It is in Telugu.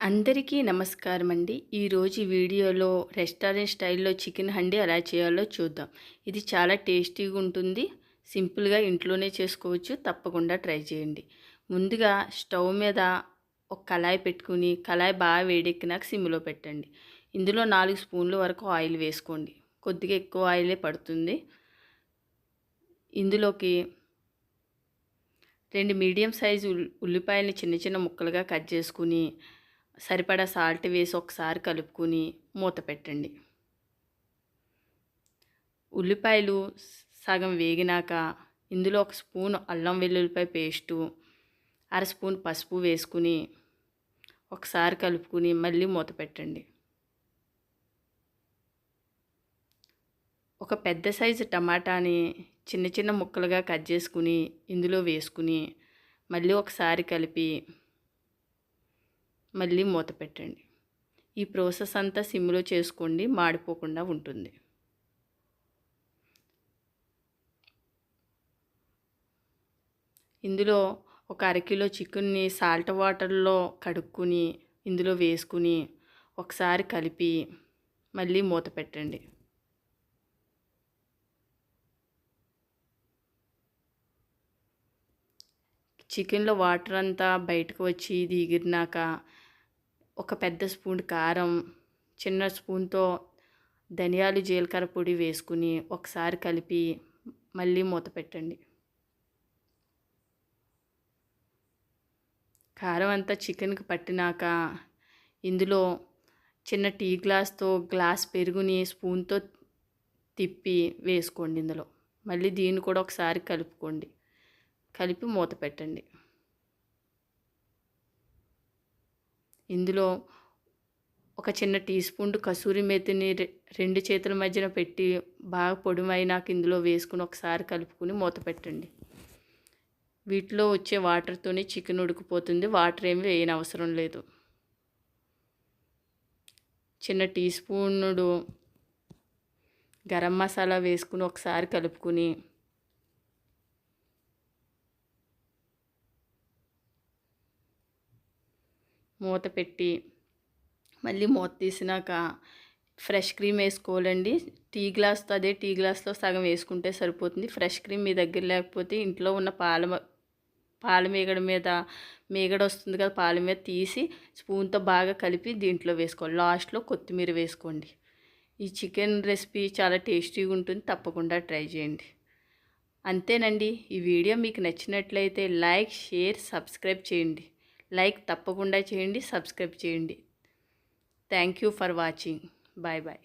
అందరికీ నమస్కారం అండి ఈరోజు వీడియోలో రెస్టారెంట్ స్టైల్లో చికెన్ హండీ ఎలా చేయాలో చూద్దాం. ఇది చాలా టేస్టీగా ఉంటుంది. సింపుల్గా ఇంట్లోనే చేసుకోవచ్చు. తప్పకుండా ట్రై చేయండి. ముందుగా స్టవ్ మీద ఒక కళాయి పెట్టుకుని కళాయి బాగా వేడెక్కినాక సిమ్లో పెట్టండి. ఇందులో నాలుగు స్పూన్ల వరకు ఆయిల్ వేసుకోండి. కొద్దిగా ఎక్కువ ఆయిలే పడుతుంది. ఇందులోకి రెండు మీడియం సైజు ఉల్లిపాయలని చిన్న చిన్న ముక్కలుగా కట్ చేసుకుని సరిపడా సాల్ట్ వేసి ఒకసారి కలుపుకొని మూత పెట్టండి. ఉల్లిపాయలు సగం వేగినాక ఇందులో ఒక స్పూన్ అల్లం వెల్లుల్లిపాయ పేస్టు అర స్పూన్ పసుపు వేసుకుని ఒకసారి కలుపుకుని మళ్ళీ మూత పెట్టండి. ఒక పెద్ద సైజు టమాటాని చిన్న చిన్న ముక్కలుగా కట్ చేసుకుని ఇందులో వేసుకుని మళ్ళీ ఒకసారి కలిపి మళ్ళీ మూత పెట్టండి. ఈ ప్రాసెస్ అంతా సిమ్లో చేసుకోండి మాడిపోకుండా ఉంటుంది. ఇందులో ఒక అరకిలో చికెన్ని సాల్ట్ వాటర్లో కడుక్కుని ఇందులో వేసుకుని ఒకసారి కలిపి మళ్ళీ మూత పెట్టండి. చికెన్లో వాటర్ అంతా బయటకు వచ్చి దిగిరినాక ఒక పెద్ద స్పూన్ కారం చిన్న స్పూన్తో ధనియాలు జీలకర్ర పొడి వేసుకుని ఒకసారి కలిపి మళ్ళీ మూత పెట్టండి. కారం అంతా చికెన్కి పట్టినాక ఇందులో చిన్న టీ గ్లాస్తో గ్లాస్ పెరుగుని స్పూన్తో తిప్పి వేసుకోండి ఇందులో. మళ్ళీ దీన్ని కూడా ఒకసారి కలుపుకోండి. కలిపి మూత పెట్టండి. ఇందులో ఒక చిన్న టీ స్పూన్ కసూరి మెతిని రెండు చేతుల మధ్యన పెట్టి బాగా పొడిమైనాక ఇందులో వేసుకుని ఒకసారి కలుపుకుని మూత పెట్టండి. వీటిలో వచ్చే వాటర్తోనే చికెన్ ఉడికిపోతుంది. వాటర్ ఏమి వేయని అవసరం లేదు. చిన్న టీ స్పూనుడు గరం మసాలా వేసుకుని ఒకసారి కలుపుకుని మూత పెట్టి మళ్ళీ మూత తీసినాక ఫ్రెష్ క్రీమ్ వేసుకోవాలండి. టీ గ్లాస్తో అదే టీ గ్లాస్లో సగం వేసుకుంటే సరిపోతుంది. ఫ్రెష్ క్రీమ్ మీ దగ్గర లేకపోతే ఇంట్లో ఉన్న పాల పాల మీగడ మీద మీగడ వస్తుంది కదా పాల మీద తీసి స్పూన్తో బాగా కలిపి దీంట్లో వేసుకోవాలి. లాస్ట్లో కొత్తిమీర వేసుకోండి. ఈ చికెన్ రెసిపీ చాలా టేస్టీగా ఉంటుంది. తప్పకుండా ట్రై చేయండి. అంతేనండి. ఈ వీడియో మీకు నచ్చినట్లయితే లైక్ షేర్ సబ్స్క్రైబ్ చేయండి. లైక్ తప్పకుండా చేయండి సబ్స్క్రైబ్ చేయండి. Thank you for watching bye bye